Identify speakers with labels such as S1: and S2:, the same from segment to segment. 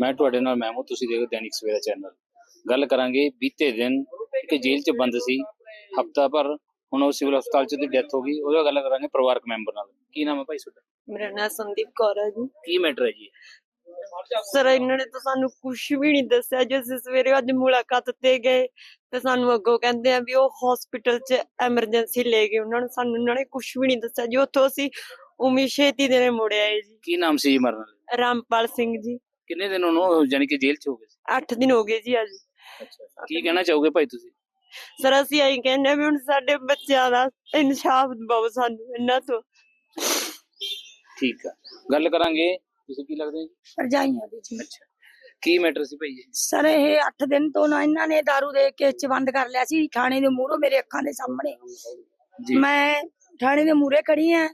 S1: ਮੈਂ ਤੁਹਾਡੇ ਨਾਲ ਮੈਂ ਹੂੰ ਤੁਸੀਂ ਦੇਖੋ ਦੈਨਿਕ ਸਵੇਰਾ ਚੈਨਲ। ਗੱਲ ਕਰਾਂਗੇ ਬੀਤੇ ਦਿਨ ਇੱਕ ਜੇਲ੍ਹ 'ਚ ਬੰਦ ਸੀ ਹਫਤਾ ਭਰ ਹੁਣ ਉਹ ਸਿਵਲ ਹਸਪਤਾਲ 'ਚ ਉਹਦੀ ਡੈਥ ਹੋ ਗਈ ਉਹਦਾ ਗੱਲ ਕਰਾਂਗੇ ਪਰਿਵਾਰਕ ਮੈਂਬਰ ਨਾਲ। ਕੀ ਨਾਮ ਹੈ ਭਾਈ ਤੁਹਾਡਾ?
S2: ਮੇਰਾ ਨਾਮ ਸੰਦੀਪ ਕੌਰ ਹੈ ਜੀ।
S1: ਕੀ ਮੈਟਰ ਹੈ ਜੀ?
S2: ਸਰ ਇਹਨਾਂ ਨੇ ਤਾਂ ਸਾਨੂੰ ਕੁਝ ਵੀ ਨਹੀਂ ਦੱਸਿਆ ਜੋ ਅਸੀਂ ਸਵੇਰੇ ਅੱਜ ਮੁਲਾਕਾਤ ਤੇ ਗਏ ਤੇ ਸਾਨੂੰ ਅੱਗੋਂ ਕਹਿੰਦੇ ਆ ਵੀ ਉਹ ਹਸਪੀਟਲ 'ਚ ਐਮਰਜੈਂਸੀ ਲੈ ਗਏ ਉਹਨਾਂ ਨੂੰ ਸਾਨੂੰ ਉਹਨਾਂ ਨੇ ਕੁਝ ਵੀ ਨਹੀਂ ਦੱਸਿਆ। ਜੋ ਉੱਥੋਂ ਅਸੀਂ ਉਮੀ ਛੇਤੀ ਦੇ ਨੇ ਮੁੜੇ ਆਏ ਜੀ।
S1: ਕੀ ਨਾਮ ਸੀ ਜੀ ਮਰਨ ਵਾਲੇ?
S2: ਰਾਮਪਾਲ ਸਿੰਘ ਜੀ।
S1: ਕਿੰਨੇ ਦਿਨ ਉਹਨੂੰ ਯਾਨੀ ਕਿ ਜੇਲ੍ਹ 'ਚ ਹੋ ਗਏ ਸੀ?
S2: 8 ਦਿਨ ਹੋ ਗਏ ਜੀ ਅੱਜ।
S1: ਕੀ ਕਹਿਣਾ ਚਾਹੋਗੇ ਭਾਈ ਤੁਸੀਂ?
S2: ਸਰ ਅਸੀਂ ਆਈ ਕਹਿੰਦੇ ਆ ਵੀ ਹੁਣ ਸਾਡੇ ਬੱਚਿਆਂ ਦਾ ਇਨਸਾਫ ਦਿਵਾਓ ਸਾਨੂੰ ਇਹਨਾਂ ਤੋਂ।
S1: ਠੀਕ ਆ। ਗੱਲ ਕਰਾਂਗੇ। ਤੁਸੀਂ ਕੀ ਲੱਗਦਾ ਜੀ?
S3: ਭਰਜਾਈਆਂ ਦੀ ਜੀ।
S1: ਅੱਛਾ। ਕੀ ਮੈਟਰ ਸੀ ਭਾਈ ਜੀ?
S3: ਸਰ ਇਹ 8 ਦਿਨ ਤੋਂ ਨਾ ਇਹਨਾਂ ਨੇ दारू ਦੇ ਕੇ ਚ ਬੰਦ ਕਰ ਲਿਆ ਸੀ। ਥਾਣੇ ਦੇ ਮੂਹਰੋਂ ਮੇਰੇ ਅੱਖਾਂ ਦੇ ਸਾਹਮਣੇ।
S1: ਜੀ।
S3: ਮੈਂ ਥਾਣੇ ਦੇ ਮੂਹਰੇ ਖੜੀ ਆ।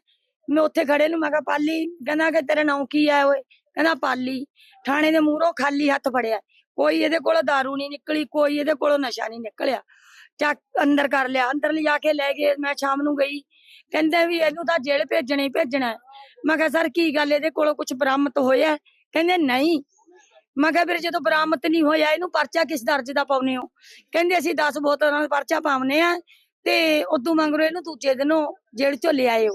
S3: ਮੈਂ ਉੱਥੇ ਖੜੇ ਨੂੰ ਮੈਂ ਕਿਹਾ ਪਾਲੀ ਕਹਿੰਦਾ ਕਿ ਤੇਰਾ ਨਾਮ ਕੀ ਹੈ ਓਏ? ਕਹਿੰਦਾ ਪਾਲੀ, ਥਾਣੇ ਦੇ ਮੂਹਰੋਂ ਖਾਲੀ ਹੱਥ ਫੜਿਆ। ਕੋਈ ਇਹਦੇ ਕੋਲੋਂ दारू ਨਹੀਂ ਨਿਕਲੀ, ਕੋਈ ਇਹਦੇ ਕੋਲੋਂ ਨਸ਼ਾ ਨਹੀਂ ਨਿਕਲਿਆ। ਚੱਕ ਅੰਦਰ ਕਰ ਲਿਆ। ਅੰਦਰ ਲਿਜਾ ਕੇ ਲੈ ਗਏ। ਮੈਂ ਸ਼ਾਮ ਨੂੰ ਗਈ। ਕਹਿੰਦੇ ਵੀ ਇਹਨੂੰ ਤਾਂ ਜੇਲ੍ਹ ਭੇਜਣਾ ਭੇਜਣਾ ਮੈਂ ਕਿਹਾ, ਸਰ, ਕੀ ਗੱਲ? ਇਹਦੇ ਕੋਲੋਂ ਕੁਝ ਬਰਾਮਦ ਹੋਇਆ ਕਹਿੰਦੇ, ਨਹੀਂ। ਮੈਂ ਕਿਹਾ, ਫਿਰ ਜਦੋਂ ਬਰਾਮਦ ਨਹੀਂ ਹੋਇਆ, ਇਹਨੂੰ ਪਰਚਾ ਕਿਸ ਦਰਜ ਦਾ ਪਾਉਨੇ ਹੋ? ਕਹਿੰਦੇ, ਅਸੀਂ 10 ਬੋਤਲਾਂ ਦਾ ਪਰਚਾ ਪਾਉਨੇ ਆ ਤੇ ਉਦੋਂ ਮੰਗਰੋ ਇਹਨੂੰ ਦੂਜੇ ਦਿਨੋਂ ਜੇਲ੍ਹ ਚੋਂ ਲੈ ਆਇਓ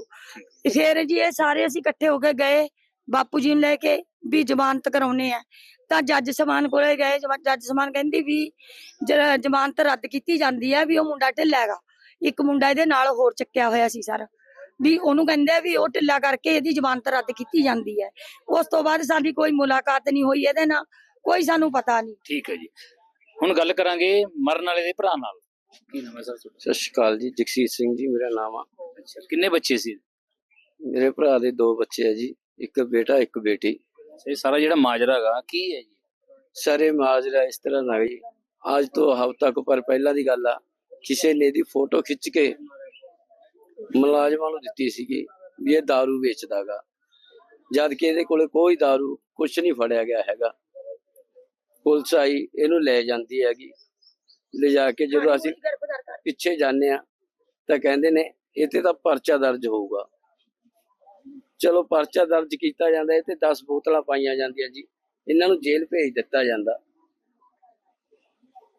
S3: ਫਿਰ ਜੀ, ਇਹ ਸਾਰੇ ਅਸੀਂ ਇਕੱਠੇ ਹੋ ਕੇ ਗਏ। ਬਾਪੂ ਜੀ ਨੂੰ ਲੈ ਕੇ ਵੀ ਜ਼ਮਾਨਤ ਕਰਾਉਨੇ ਆ। ਤਾਂ ਜੱਜ ਸਮਾਨ ਕੋਲੇ ਗਏ ਜਮਾ- ਜੱਜ ਸਮਾਨ ਕਹਿੰਦੀ ਵੀ ਜ- ਜ਼ਮਾਨਤ ਰੱਦ ਕੀਤੀ ਜਾਂਦੀ ਆ ਵੀ ਉਹ ਮੁੰਡਾ ਢਿੱਲਾ ਹੈਗਾ ਇੱਕ ਮੁੰਡਾ ਇਹਦੇ ਨਾਲ ਹੋਰ ਚੱਕਿਆ ਹੋਇਆ ਸੀ ਸਰ। ਵੀ ਉਹਨੂੰ ਕਹਿੰਦੇ ਆ ਵੀ ਉਹ ਢਿੱਲਾ ਕਰਕੇ ਇਹਦੀ ਜ਼ਮਾਨਤ ਰੱਦ ਕੀਤੀ ਜਾਂਦੀ ਹੈ ਉਸ ਤੋਂ ਬਾਅਦ ਸਾਡੀ ਕੋਈ ਮੁਲਾਕਾਤ ਨਹੀਂ ਹੋਈ ਇਹਦੇ ਨਾਲ ਕੋਈ ਸਾਨੂੰ ਪਤਾ ਨਹੀਂ।
S1: ਠੀਕ ਹੈ ਜੀ। ਹੁਣ ਗੱਲ ਕਰਾਂਗੇ ਮਰਨ ਵਾਲੇ ਦੇ ਭਰਾ ਨਾਲ। ਕੀ ਨਾਮ ਹੈ ਸਰ ਤੁਹਾਡਾ?
S4: ਸਤਿ ਸ਼੍ਰੀ ਅਕਾਲ ਜੀ ਜਗਸੀਰ ਸਿੰਘ ਜੀ ਮੇਰਾ ਨਾਮ ਆ।
S1: ਅੱਛਾ ਕਿੰਨੇ ਬੱਚੇ ਸੀ?
S4: ਮੇਰੇ ਭਰਾ ਦੇ ਦੋ ਬੱਚੇ ਆ ਜੀ। ਇੱਕ ਬੇਟਾ ਇੱਕ ਬੇਟੀ
S1: ਇਹ ਸਾਰਾ ਜਿਹੜਾ ਮਾਜਰਾ ਹੈਗਾ ਕੀ ਹੈ ਜੀ
S4: ਸਾਰੇ ਮਾਜਰਾ ਇਸ ਤਰ੍ਹਾਂ ਦਾ ਜੀ ਅੱਜ ਤੋਂ ਹਫ਼ਤਾ ਕੁ ਪਰ ਪਹਿਲਾਂ ਦੀ ਗੱਲ ਆ ਕਿਸੇ ਨੇ ਦੀ ਫੋਟੋ ਖਿੱਚ ਕੇ ਮੁਲਾਜ਼ਮਾਂ ਨੂੰ ਦਿੱਤੀ ਸੀਗੀ ਵੀ ਇਹ दारू ਵੇਚਦਾਗਾ ਜਦ ਕਿ ਇਹਦੇ ਕੋਲੇ ਕੋਈ दारू ਕੁਝ ਨਹੀਂ ਫੜਿਆ ਗਿਆ ਹੈਗਾ ਪੁਲਿਸ ਆਈ ਇਹਨੂੰ ਲੈ ਜਾਂਦੀ ਹੈਗੀ ਲੈ ਜਾ ਕੇ ਜਦੋਂ ਅਸੀਂ ਪਿੱਛੇ ਜਾਂਦੇ ਆ ਤਾਂ ਕਹਿੰਦੇ ਨੇ ਇਹ ਤੇ ਤਾਂ ਪਰਚਾ ਦਰਜ ਹੋਊਗਾ ਚਲੋ ਪਰਚਾ ਦਰਜ ਕੀਤਾ ਜਾਂਦਾ ਇਹ ਤੇ 10 ਬੋਤਲਾਂ ਪਾਈਆਂ ਜਾਂਦੀਆਂ ਜੀ। ਇਹਨਾਂ ਨੂੰ ਜੇਲ੍ਹ ਭੇਜ ਦਿੱਤਾ ਜਾਂਦਾ।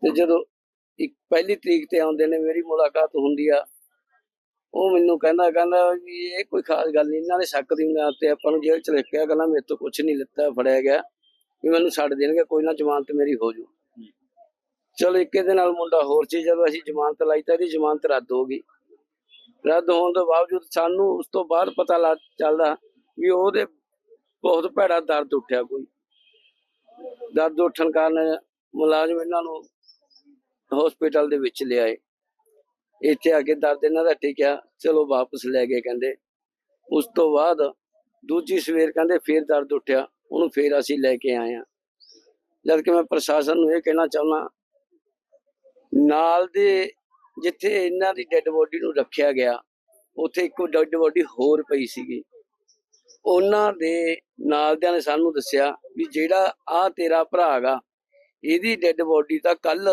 S4: ਤੇ ਜਦੋਂ ਇੱਕ ਪਹਿਲੀ ਤਰੀਕ ਤੇ ਆਉਂਦੇ ਨੇ ਮੇਰੀ ਮੁਲਾਕਾਤ ਹੁੰਦੀ ਆ ਉਹ ਮੈਨੂੰ ਕਹਿੰਦਾ ਕਹਿੰਦਾ ਵੀ ਇਹ ਕੋਈ ਖਾਸ ਗੱਲ ਨਹੀਂ ਇਹਨਾਂ ਨੇ ਸ਼ੱਕ ਦੀ ਬੁਨਿਆਦ ਤੇ ਆਪਾਂ ਨੂੰ ਜੇਲ੍ਹ ਚ ਰੱਖਿਆ ਕਹਿੰਦਾ ਮੇਰੇ ਤੋਂ ਕੁਝ ਨਹੀਂ ਲਿੱਤਾ ਫੜਿਆ ਗਿਆ ਵੀ ਮੈਨੂੰ ਛੱਡ ਦੇਣਗੇ ਕੋਈ ਨਾ ਜ਼ਮਾਨਤ ਮੇਰੀ ਹੋ ਜੂ। ਚਲੋ ਇੱਕੇ ਦੇ ਨਾਲ ਮੁੰਡਾ ਹੋਰ ਸੀ ਜਦੋਂ ਅਸੀਂ ਜ਼ਮਾਨਤ ਲਾਈ ਤਾਂ ਇਹਦੀ ਜ਼ਮਾਨਤ ਰੱਦ ਹੋ ਗਈ। ਰੱਦ ਹੋਣ ਦੇ ਬਾਵਜੂਦ ਸਾਨੂੰ ਉਸ ਤੋਂ ਬਾਅਦ ਪਤਾ ਲੱਗ ਚੱਲਦਾ ਵੀ ਉਹਦੇ ਬਹੁਤ ਭੈੜਾ ਦਰਦ ਉੱਠਿਆ ਕੋਈ। ਦਰਦ ਉੱਠਣ ਕਾਰਨ ਮੁਲਾਜ਼ਮ ਇਹਨਾਂ ਨੂੰ ਹਸਪੀਟਲ ਦੇ ਵਿੱਚ ਲਿਆਏ। ਇੱਥੇ ਆ ਕੇ ਦਰਦ ਇਹਨਾਂ ਦਾ ਟਿਕਿਆ, ਚਲੋ ਵਾਪਸ ਲੈ ਗਏ ਕਹਿੰਦੇ। ਉਸ ਤੋਂ ਬਾਅਦ ਦੂਜੀ ਸਵੇਰ ਕਹਿੰਦੇ ਫੇਰ ਦਰਦ ਉੱਠਿਆ, ਉਹਨੂੰ ਫੇਰ ਅਸੀਂ ਲੈ ਕੇ ਆਏ ਆ ਜਦ ਕਿ ਮੈਂ ਪ੍ਰਸ਼ਾਸਨ ਨੂੰ ਇਹ ਕਹਿਣਾ ਚਾਹੁੰਦਾ, ਨਾਲ ਦੇ ਜਿੱਥੇ ਇਹਨਾਂ ਦੀ ਡੈੱਡ ਬੋਡੀ ਨੂੰ ਰੱਖਿਆ ਗਿਆ, ਉੱਥੇ ਇੱਕੋ ਡੈੱਡ ਬੋਡੀ ਹੋਰ ਪਈ ਸੀਗੀ। ਉਹਨਾਂ ਦੇ ਨਾਲਦਿਆਂ ਨੇ ਸਾਨੂੰ ਦੱਸਿਆ ਵੀ ਜਿਹੜਾ ਆ ਤੇਰਾ ਭਰਾ ਹੈਗਾ, ਇਹਦੀ ਡੈੱਡ ਬੋਡੀ ਤਾਂ ਕੱਲ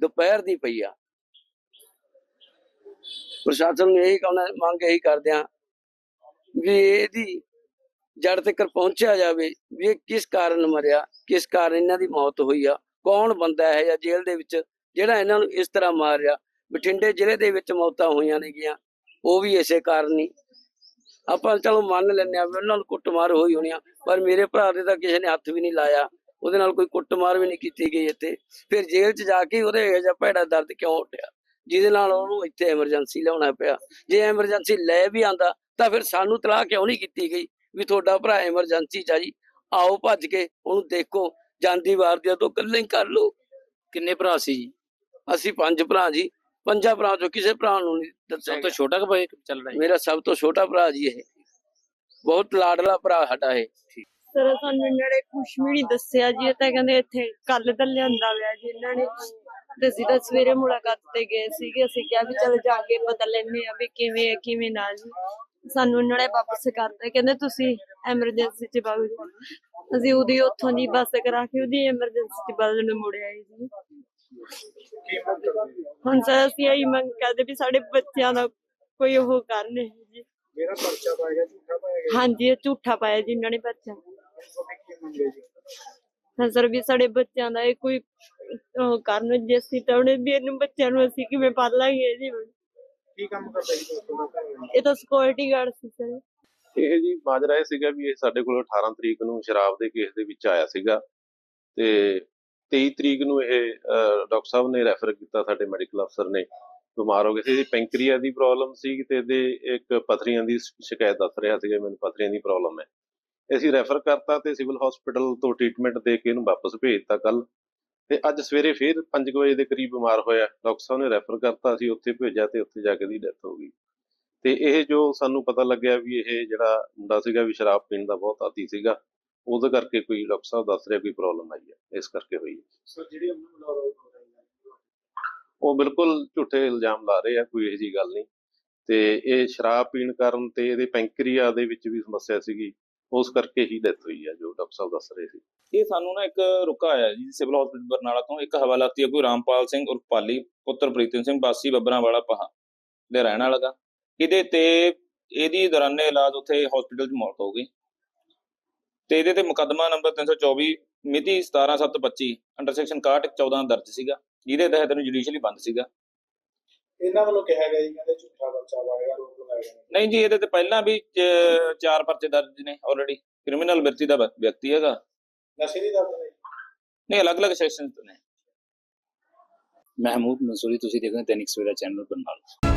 S4: ਦੁਪਹਿਰ ਦੀ ਪਈ ਆ। ਪ੍ਰਸ਼ਾਸਨ ਨੂੰ ਇਹੀ ਕਹਿਣਾ, ਮੰਗ ਇਹੀ ਕਰਦੇ ਆ ਵੀ ਇਹਦੀ ਜੜ ਤੱਕ ਪਹੁੰਚਿਆ ਜਾਵੇ ਵੀ ਇਹ ਕਿਸ ਕਾਰਨ ਮਰਿਆ, ਕਿਸ ਕਾਰਨ ਇਹਨਾਂ ਦੀ ਮੌਤ ਹੋਈ ਆ, ਕੌਣ ਬੰਦਾ ਹੈ ਜਾਂ ਜੇਲ੍ਹ ਦੇ ਵਿੱਚ ਜਿਹੜਾ ਇਹਨਾਂ ਨੂੰ ਇਸ ਤਰ੍ਹਾਂ ਮਾਰਿਆ ਬਠਿੰਡੇ ਜ਼ਿਲ੍ਹੇ ਦੇ ਵਿੱਚ ਮੌਤਾਂ ਹੋਈਆਂ ਨੇਗੀਆਂ ਉਹ ਵੀ ਇਸੇ ਕਾਰਨ ਹੀ। ਆਪਾਂ ਚਲੋ ਮੰਨ ਲੈਂਦੇ ਆ ਉਹਨਾਂ ਨੂੰ ਕੁੱਟਮਾਰ ਹੋਈ ਹੋਣੀ ਆ ਪਰ ਮੇਰੇ ਭਰਾ ਦੇ ਤਾਂ ਕਿਸੇ ਨੇ ਹੱਥ ਵੀ ਨਹੀਂ ਲਾਇਆ ਉਹਦੇ ਨਾਲ ਕੋਈ ਕੁੱਟਮਾਰ ਵੀ ਨਹੀਂ ਕੀਤੀ ਗਈ ਇੱਥੇ। ਫਿਰ ਜੇਲ੍ਹ 'ਚ ਜਾ ਕੇ ਉਹਦੇ ਇਹ ਜਿਹਾ ਭੈੜਾ ਦਰਦ ਕਿਉਂ ਉੱਠਿਆ? ਜਿਹਦੇ ਨਾਲ ਉਹਨੂੰ ਇੱਥੇ ਐਮਰਜੈਂਸੀ ਲਿਆਉਣਾ ਪਿਆ। ਜੇ ਐਮਰਜੈਂਸੀ ਲੈ ਵੀ ਆਂਦਾ ਤਾਂ ਫਿਰ ਸਾਨੂੰ ਤਲਾਹ ਕਿਉਂ ਨਹੀਂ ਕੀਤੀ ਗਈ ਵੀ ਤੁਹਾਡਾ ਭਰਾ ਐਮਰਜੈਂਸੀ 'ਚ ਆ ਜੀ? ਆਓ ਭੱਜ ਕੇ ਉਹਨੂੰ ਦੇਖੋ ਜਾਂਦੀ ਵਾਰ ਦੀ ਤੋਂ ਇਕੱਲੇ ਹੀ ਕਰ ਲਓ।
S1: ਕਿੰਨੇ ਭਰਾ ਸੀ ਜੀ?
S4: ਅਸੀਂ ਪੰਜ ਭਰਾ ਜੀ। ਪੰਜਾਂ ਭਰਾ ਚੋਂ ਕਿਸੇ ਭਰਾ ਨੂੰ ਨਹੀਂ ਦੱਸਿਆ
S1: ਸਭ ਤੋਂ ਛੋਟਾ ਭਾਈ ਚੱਲ ਰਿਹਾ?
S4: ਮੇਰਾ ਸਭ ਤੋਂ ਛੋਟਾ ਭਰਾ ਜੀ ਇਹ। ਬਹੁਤ ਲਾਡਲਾ ਭਰਾ ਸਾਡਾ ਇਹ।
S2: ਸਰ ਸਾਨੂੰ ਇਹਨਾਂ ਨੇ ਕੁਝ ਵੀ ਨਹੀਂ ਦੱਸਿਆ ਜੀ। ਇਹ ਤਾਂ ਕਹਿੰਦੇ ਇੱਥੇ ਕੱਲ ਤਾਂ ਲਿਆਂਦਾ ਹੋਇਆ ਜੀ। ਇਹਨਾਂ ਨੇ ਤੇ ਅਸੀਂ ਤਾਂ ਸਵੇਰੇ ਮੁਲਾਕਾਤ ਤੇ ਗਏ ਸੀਗੇ। ਅਸੀਂ ਕਿਹਾ ਵੀ ਚਲ ਜਾ ਕੇ ਪਤਾ ਲੈਣੇ ਆ ਵੀ ਕਿਵੇਂ ਹੈ ਕਿਵੇਂ ਨਾ ਜੀ। ਸਾਨੂੰ ਇਹਨਾਂ ਨੇ ਵਾਪਸ ਕਰਤਾ। ਕਹਿੰਦੇ ਤੁਸੀਂ ਐਮਰਜੈਂਸੀ ਚ ਵਗ ਜਾਓ। ਅਸੀਂ ਉਹਦੀ ਉੱਥੋਂ ਦੀ ਬੱਸ ਕਰਾ ਕੇ ਉਹਦੀ ਐਮਰਜੈਂਸੀ ਚ ਬਦਲ ਨੂੰ ਹੁਣ ਸਰ ਅਸੀਂ ਇਹੀ ਮੰਗ ਕਰਦੇ ਵੀ ਸਾਡੇ ਬੱਚਿਆਂ ਦਾ ਕੋਈ ਉਹ ਕਰਨ ਜੀ।
S5: ਮੇਰਾ ਪਰਚਾ ਪਾਇਆ ਗਿਆ ਝੂਠਾ ਪਾਇਆ ਗਿਆ।
S2: ਹਾਂਜੀ ਇਹ ਝੂਠਾ ਪਾਇਆ ਜੀ ਇਹਨਾਂ ਨੇ ਬੱਚਾ ਸਰ ਵੀ ਸਾਡੇ ਬੱਚਿਆਂ ਦਾ ਇਹ ਕੋਈ ਉਹ ਕਰਨ ਜੇ ਅਸੀਂ ਤਾਂ ਉਹਨੇ ਵੀ ਇਹਨੂੰ ਬੱਚਿਆਂ ਨੂੰ ਅਸੀਂ ਕਿਵੇਂ ਪਾਲ ਲਾਂਗੇ ਜੀ।
S5: ਕੀ ਕੰਮ ਕਰਦਾ?
S2: ਇਹ ਤਾਂ ਸਿਕਿਉਰਿਟੀ ਗਾਰਡ ਸੀ ਸਰ।
S6: ਇਹ ਜੀ ਮਾਜਰਾ ਇਹ ਸੀਗਾ ਵੀ ਇਹ ਸਾਡੇ ਕੋਲ 18 ਤਰੀਕ ਨੂੰ ਸ਼ਰਾਬ ਦੇ ਕੇਸ ਦੇ ਵਿੱਚ ਆਇਆ ਸੀਗਾ ਤੇ 23 ਤਰੀਕ ਨੂੰ ਇਹ ਡਾਕਟਰ ਸਾਹਿਬ ਨੇ ਰੈਫਰ ਕੀਤਾ ਸਾਡੇ ਮੈਡੀਕਲ ਅਫਸਰ ਨੇ। ਬਿਮਾਰ ਹੋ ਗਏ ਸੀ। ਇਹਦੀ ਪੈਂਕਰੀਆ ਦੀ ਪ੍ਰੋਬਲਮ ਸੀ ਤੇ ਇਹਦੇ ਇੱਕ ਪਥਰੀਆਂ ਦੀ ਸ਼ਿਕਾਇਤ ਦੱਸ ਰਿਹਾ ਸੀਗਾ ਮੈਨੂੰ ਪਥਰੀਆਂ ਦੀ ਪ੍ਰੋਬਲਮ ਹੈ। ਅਸੀਂ ਰੈਫਰ ਕਰਤਾ ਤੇ ਸਿਵਲ ਹਸਪੀਟਲ ਤੋਂ ਟ੍ਰੀਟਮੈਂਟ ਦੇ ਕੇ ਇਹਨੂੰ ਵਾਪਸ ਭੇਜਤਾ ਕੱਲ ਤੇ ਅੱਜ ਸਵੇਰੇ ਫੇਰ 5 ਵਜੇ ਦੇ ਕਰੀਬ ਬਿਮਾਰ ਹੋਇਆ। ਡਾਕਟਰ ਸਾਹਿਬ ਨੇ ਰੈਫਰ ਕਰਤਾ, ਅਸੀਂ ਉੱਥੇ ਭੇਜਿਆ ਤੇ ਉੱਥੇ ਜਾ ਕੇ ਦੀ ਡੈਥ ਹੋ ਗਈ। ਤੇ ਇਹ ਜੋ ਸਾਨੂੰ ਪਤਾ ਲੱਗਿਆ ਵੀ ਇਹ ਜਿਹੜਾ ਮੁੰਡਾ ਸੀਗਾ ਵੀ ਸ਼ਰਾਬ ਪੀਣ ਦਾ ਬਹੁਤ ਆਦੀ ਸੀਗਾ ਉਹਦੇ ਕਰਕੇ ਕੋਈ ਡਾਕਟਰ ਸਾਹਿਬ ਦੱਸ ਰਿਹਾ ਕੋਈ ਪ੍ਰੋਬਲਮ ਆਈ ਹੈ ਇਸ ਕਰਕੇ ਹੋਈ ਹੈ।
S5: ਸਰ ਜਿਹੜੀ ਉਹਨਾਂ ਨੂੰ ਲਾਰੋ
S6: ਉਹ ਬਿਲਕੁਲ ਝੂਠੇ ਇਲਜ਼ਾਮ ਲਾ ਰਹੇ ਆ ਕੋਈ ਇਹੋ ਜੀ ਗੱਲ ਨਹੀਂ। ਤੇ ਇਹ ਸ਼ਰਾਬ ਪੀਣ ਕਾਰਨ ਤੇ ਇਹਦੇ ਪੈਂਕਰੀਆ ਦੇ ਵਿੱਚ ਵੀ ਸਮੱਸਿਆ ਸੀਗੀ ਉਸ ਕਰਕੇ ਹੀ ਡੈਥ ਹੋਈ ਹੈ ਜੋ ਡਾਕਟਰ ਸਾਹਿਬ ਦੱਸ ਰਹੇ ਸੀ।
S7: ਇਹ ਸਾਨੂੰ ਨਾ ਇੱਕ ਰੁਕਾ ਆਇਆ ਜੀ ਸਿਵਲ ਹਸਪੀਟਲ ਬਰਨਾਲਾ ਤੋਂ। ਇੱਕ ਹਵਾਲਾਤੀ ਹੈ ਕੋਈ ਰਾਮਪਾਲ ਸਿੰਘ ਉਰਫ ਪਾਲੀ ਪੁੱਤਰ ਪ੍ਰੀਤਮ ਸਿੰਘ ਬਾਸੀ ਬੱਬਰਾਂ ਵਾਲਾ ਪਹਾ ਦੇ ਰਹਿਣ ਵਾਲਾ ਗਾ। ਇਹਦੇ ਤੇ ਇਹਦੀ ਦੌਰਾਨੇ ਇਲਾਜ ਉੱਥੇ ਹਸਪੀਟਲ 'ਚ ਮੌਤ ਹੋ ਗਈ। ਤੇ ਇਹਦੇ ਤੇ ਮੁਕੱਦਮਾ ਨੰਬਰ 324 ਮਿਤੀ 17725 ਅੰਡਰ ਸੈਕਸ਼ਨ 61 14 ਦਰਜ ਸੀਗਾ। ਜਿਹਦੇ ਤਹਿਤ ਇਹਨੂੰ ਜੁਡੀਸ਼ੀਅਲੀ ਬੰਦ ਸੀਗਾ।
S5: ਇਹਨਾਂ ਵੱਲੋਂ ਕਿਹਾ ਗਿਆ ਜੀ ਕਹਿੰਦੇ ਝੂਠਾ ਬੱਚਾ ਵਾਏਗਾ ਰੋਕ ਲਗਾਇਆ ਗਿਆ
S7: ਨਹੀਂ ਜੀ ਇਹਦੇ ਤੇ ਪਹਿਲਾਂ ਵੀ ਚਾਰ ਪਰਚੇ ਦਰਜ ਨੇ ਆਲਰੇਡੀ ਕ੍ਰਿਮੀਨਲ ਵਿਅਕਤੀ ਦਾ ਵਿਅਕਤੀ ਹੈਗਾ।
S5: ਨਸ਼ੇ ਦੀ ਦਰਦ ਨਹੀਂ
S7: ਨਹੀਂ ਅਲੱਗ-ਅਲੱਗ ਸੈਕਸ਼ਨ ਨੇ।
S1: ਮਹਿਮੂਦ ਮਨਸੂਰੀ ਤੁਸੀਂ ਦੇਖ ਰਹੇ ਹੋ ਦੈਨਿਕ ਸਵੇਰਾ ਚੈਨਲ ਬਰਨਾਲਾ।